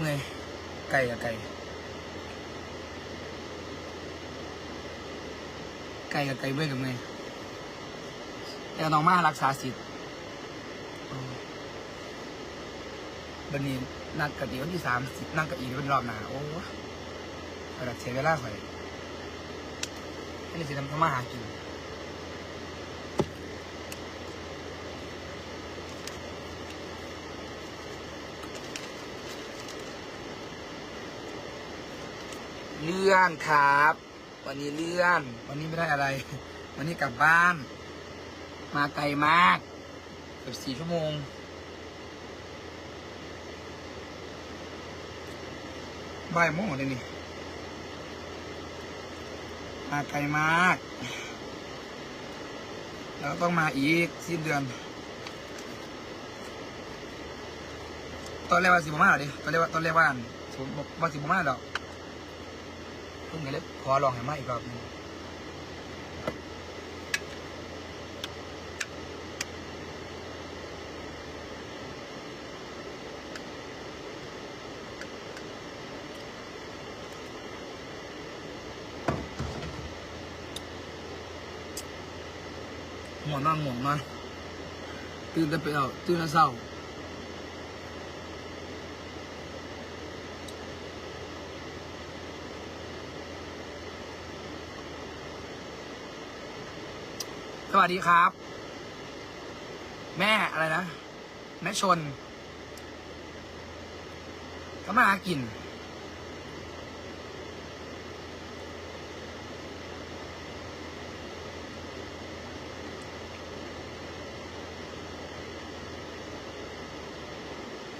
เมื่อยไก่กับไก่ไก่กับไก่เมื่อกับเมื่อยแต่น้องมารักษาสิทธิ์อืมวันนี้นัดกันอีวันที่สามสิบนั่งกับอีเป็นรอบหนาโอ้กระดับเสียเวลาข่อยให้เลยสิทำทำมาหากิน เลื่อนครับ วันนี้เลื่อน วันนี้ไม่ได้อะไร วันนี้กลับบ้าน มาไกลมากเกือบสี่ชั่วโมง บ่ายโมงเลยนี่ มาไกลมาก แล้วต้องมาอีกสิ้นเดือน ตอนแรกว่าสิบมาหรอดิตอนแรกว่าตอนแรกว่าผมบอกว่าสิบมาหรอ เพิ่งก็เลยขอลองให้มาอีกรอบนึงห่วงนอนห่วงนอนตื่นแต่ไปเอาตื่นแต่เศร้า วัสดีครับ แม่อะไรนะแม่ชนก็มาหากิน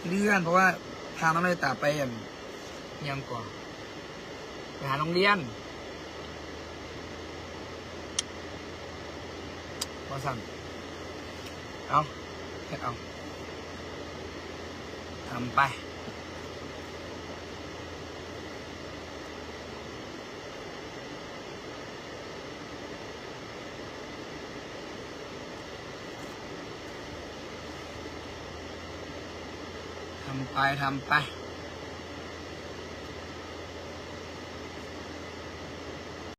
เลื่อนเพราะว่าทางน้องเลยตาไปอะยังก่อนไปหาโรงเรียน ว่าสั่นเอาเฮ็ดเอาทำไปทำไปทำไป